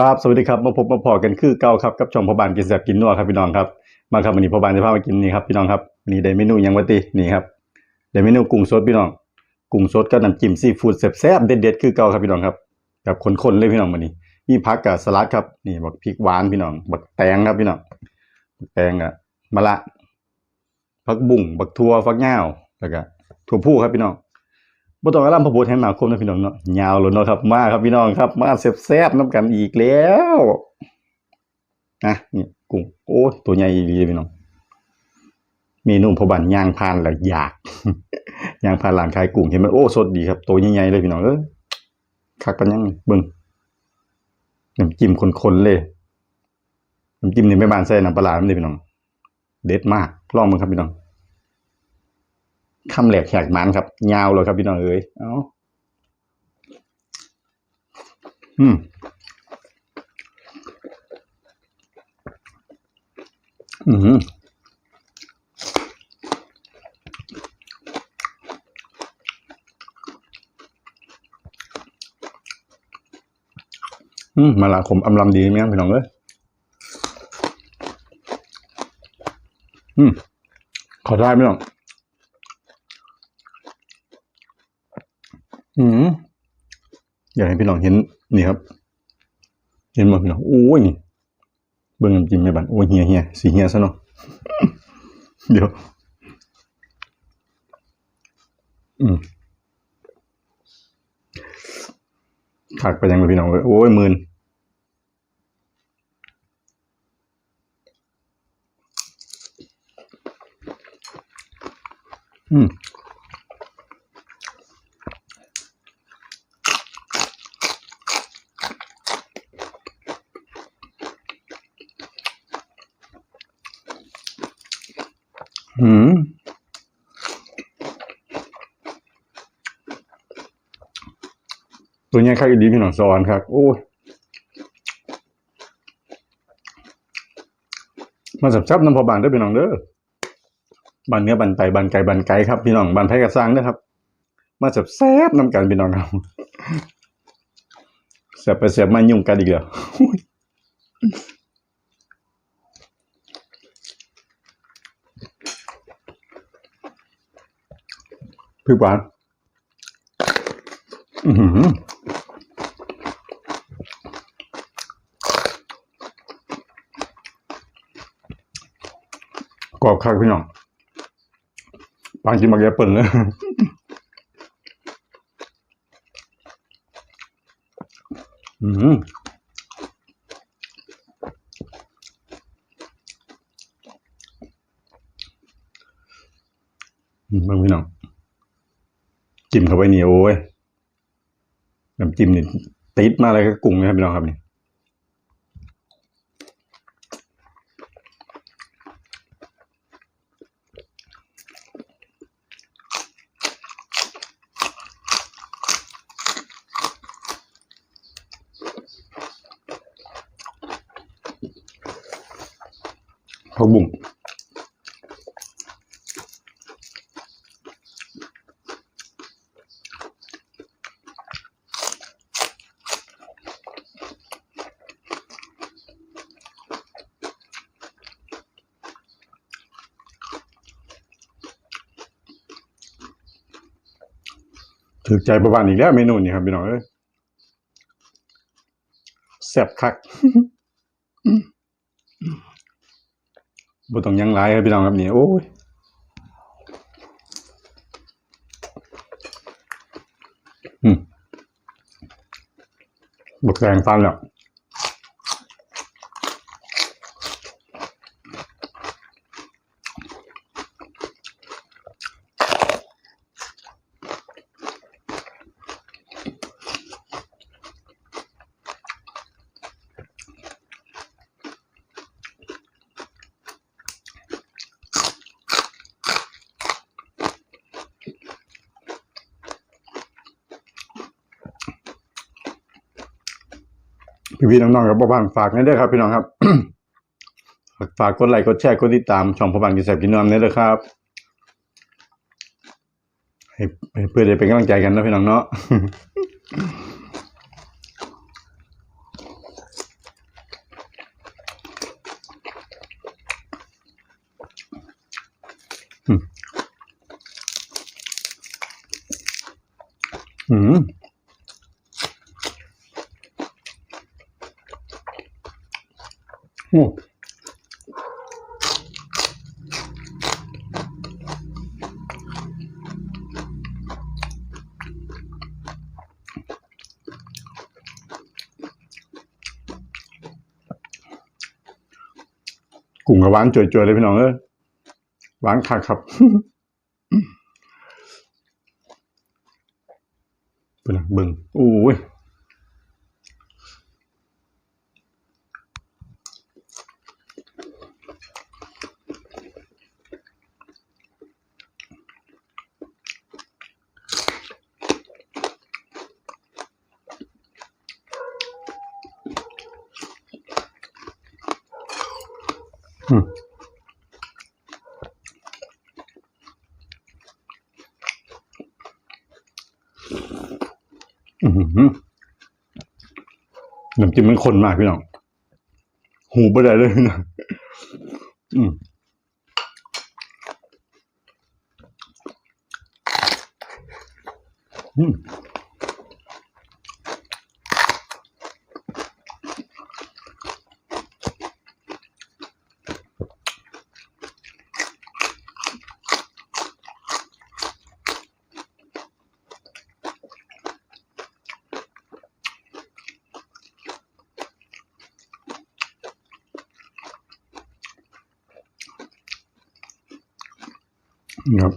ครับสวัสดีครับมาพบมาพอกันคือเก่าครับกับช่องพอบานกินแซบกินนัวครับพี่น้องครับมาครับวันนี้พ่อบานจะพามากินนี่ครับพี่น้องครับนี่ได้เมนูยังวะตินี่ครับได้เมนูกุ้งสดพี่น้องกุ้งสดกับน้ำจิ้มซีฟู้ดแซ่บๆเด็ดๆคือเก่าครับพี่น้องครับแบบขนๆเลยพี่น้องวันนี้มีผักกับสลัดครับนี่บักพริกหวานพี่น้องบักแตงครับพี่น้องแตงอะมะละผักบุ้งบักทั่วฟักยาวแล้วก็ถั่วพูครับพี่น้อง บ่ต้องอารำพระโพธิ์ให้หนาคมนะพี่น้องเนาะยาวเลยเนาะครับ มาครับพี่น้องครับ มาแซ่บๆน้ำกันอีกแล้วนะนี่กุ้งโอ้ตัวใหญ่ดีพี่น้องเมนูพอบันย่างพานแล้วอยากย่างพานร้านขายกุ้งเห็นมันโอ้สดดีครับ ตัวใหญ่ๆเลยพี่น้องเอ้ยคักปันยังเบิ่งน้ำจิ้มขนๆเลยน้ำจิ้มนี่ไม่บานใส่น้ำปลาร้าเลยพี่น้อง เด็ดมากลองมึงครับพี่น้อง คำแหลกแหกมันครับยาวเลยครับพี่น้องเอ้ยเอาอืมอืมอืมมาละขมอำลำดีไหมครับพี่น้องเอ้ยอืมขอได้ไหมน้อง อืมอยากให้พี่น้องเห็นนี่ครับ เห็นหมดพี่น้องโอ้ยนี่เบิ่งน้ำจิ้มไม่บันโอ้ยเฮียเฮียสีเฮียซะเนาะเดี๋ยว อืมถักไปยังเลยพี่น้องเอ้ยโอ้ยหมื่นอืม อืม ตัวเนี้ข้างดีพี่น้องสอนครับ โอ้ยมาสับซับน้ำพอบานเด้พี่น้องเด้อบันเนื้อบันไตบันไก่บันไก่ครับพี่น้องบันไผ่กระซังเด้ครับ มาสับแซบน้ำกันพี่น้องครับแสบไปแสบมายุ่งกันอีกแล้วพริกหวานอือหือ รอบคักพี่น้องปางกินมาแกเปิ่นเลยอืมบิ่งพี่น้องจิ้มเข้าไปนี่โอ้ยน้ำจิ้มนี่ติดมาเลยก็กุ้งนะครับพี่น้องครับนี่ ผักบุ้งถือใจประมาณอีกแล้วเมนูนี้ครับพี่น้องเอ้ยแซ่บคัก บ่ต้องยังหลายครับพี่น้องครับนี่โอ้ยอืมบกแรงฟันแล้ว พี่ๆน้องๆครับพ่อบ้านฝากนี่ด้วยครับ พี่น้องครับ ฝากกดไลค์กดแชร์กดติดตามช่องพ่อบ้านกินแซ่บกินนวมนี่ด้วยครับให้เพื่อได้เป็นกำลังใจกันนะพี่น้องเนาะ嗯。Mm. อ้กุ้งกับหวานจ่วยๆเลยพี่น้องเอ้ยหวานคักครับเป็นเบิ่งโอ้ย น้ำจิ้มมันข้นมากพี่น้อง หูไปได้เลยนะอืมอืม ครับ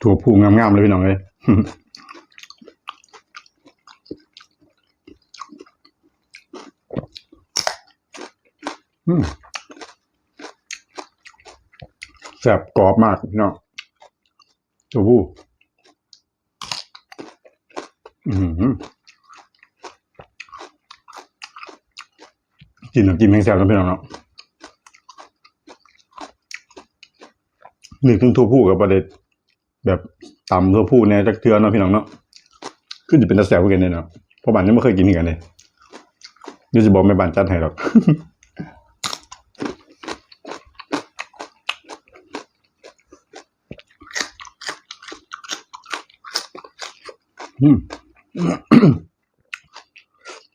ถั่วพูงามๆเลยพี่น้องเลย แซ่บกรอบมากพี่น้องตัวผู้อืมกินน้ำจิ้มแห้งแซ่บแล้วพี่น้องเนาะนึกถึงทั่วผู้กับประเด็ดแบบตำทั่วผู้เนี่ยจักเทือเนาะพี่น้องเนาะขึ้นจะเป็นตาแซ่บกันเนี่ยเนาะเพราะบ้านนี้ไม่เคยกินกันเลยเดี๋ยวจะบอกแม่บ้านจัดให้หรอก อืม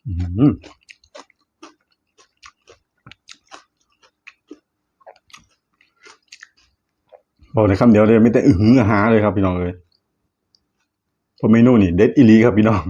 อืมบอกในคำเดียวเลยไม่แต่อื้อหืออาหาเลยครับพี่น้องเลยเพราะเมนูนี่เด็ดอีลีครับพี่น้อง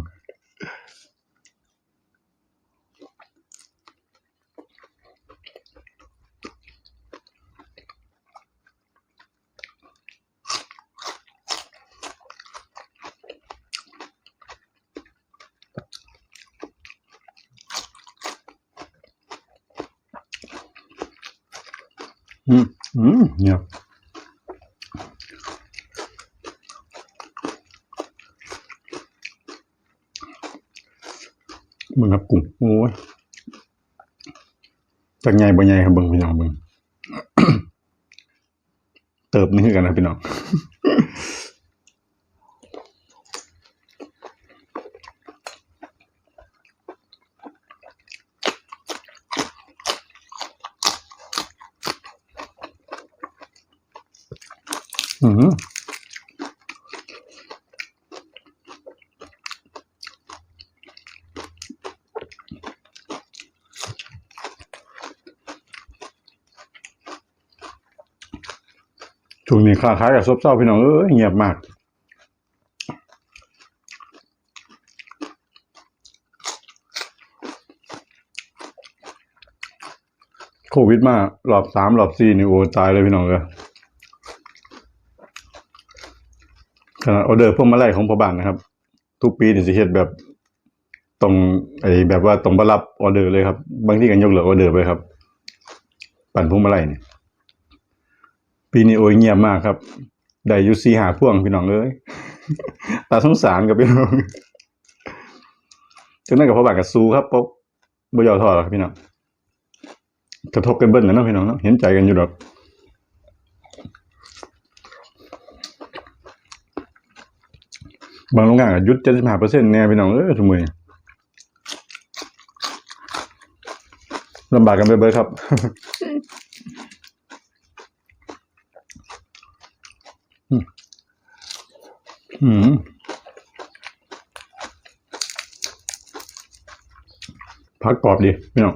อืม อืมเนี่ย มึงครับกุ้งโอ้ยจากใหญ่บ่ใหญ่ครับเบิ่งพี่น้องเบิ่งเติบนี่คือกันนะพี่น้องอืม นี้ค้าขายกับซบเซาพี่น้องเอ้ยเงียบมากโควิดมารอบสามรอบสี่นี่โอ้ตายเลยพี่น้องเอ้ยขนาดออเดอร์พวกมาไล่ของพ่อบ้านนะครับ ทุกปีนี่สิเฮ็ดแบบตรงไอ้แบบว่าตรงบรับออเดอร์เลยครับ บางที่ก็ยกเลิกออเดอร์ไปครับ ปั่นพวงมาลัยนี่ย ปีนี้โอ้ยเงียบมากครับ ได้ยู่สี่หาพ่วงพี่น้องเอ้ยตาสงสารกับพี่น้องจังนั้นกับพ่อบานกับซูครับปกบ่ยอทอหรอกครับพี่น้องกระทบกันเบิ้ลนะเนาะพี่น้องเนาะเห็นใจกันอยู่ดอกบางโรงงานก็หยุดเจ็ดสิบห้าเปอร์เซ็นต์แน่พี่น้องเออทุกมือลำบากกันไปเบิดครับ อืมผักกรอบดีพี่น้อง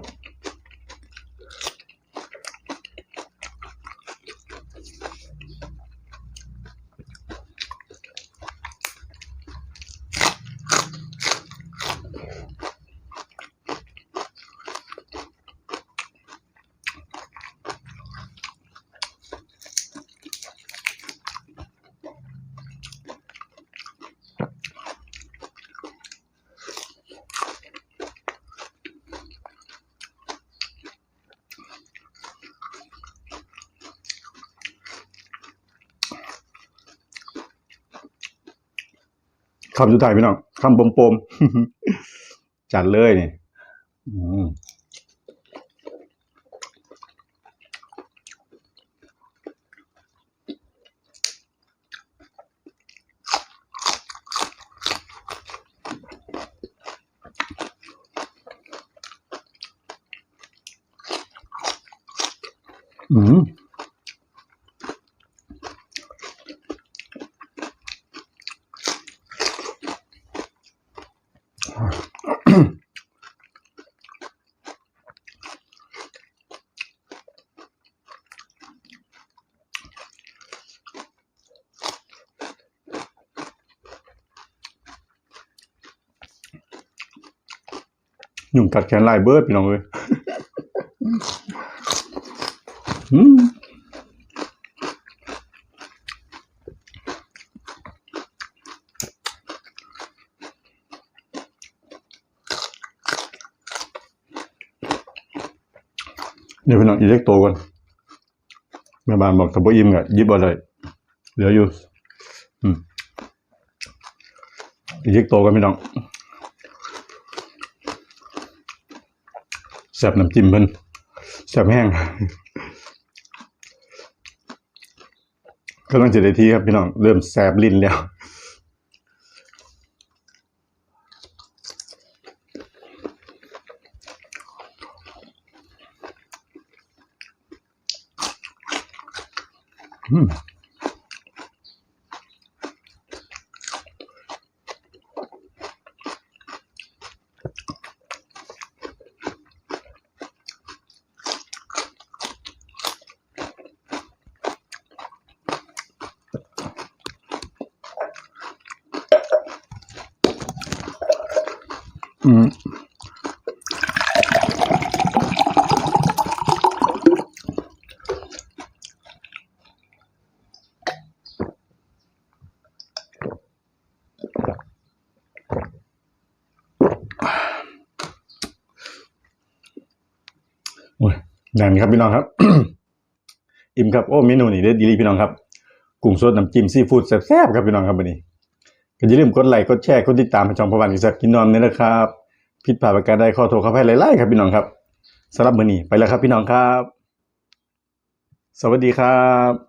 คำสุดท้ายพี่น้องคำปมปมๆจัดเลยนี่อืมอืม ยุงกัดแขนลายเบิร์ดพี่น้องเลยอืม เดี๋ยวพี่น้องอีเล็กโตก่อนแม่บ้านบอกถ้าบ่อิ่มก็ยิบเอาเลยเหลืออยู่อืมอีเล็กโตกันพี่น้องแซ่บน้ำจิ้มเพิ่นแซ่บแห้งก็ต้องจะได้ทีครับพี่น้องเริ่มแซ่บลิ้นแล้ว อืมนั่นครับพี่น้องครับ อิ่มครับโอ้เมนูนี้เด็ดดีลีพี่น้องครับกุ้งสดน้ำจิ้มซีฟู้ดแซ่บๆครับพี่น้องครับวันนี้ก็อย่าลืมกดไลค์กดแชร์กดติดตามช่องประวันกินแซ่บกินนอนด้วยนะครับ ผิดพลาดประการใดขอโทษขออภัยหลายๆครับพี่น้องครับสำหรับมื้อนี้ไปแล้วครับพี่น้องครับ สวัสดีครับ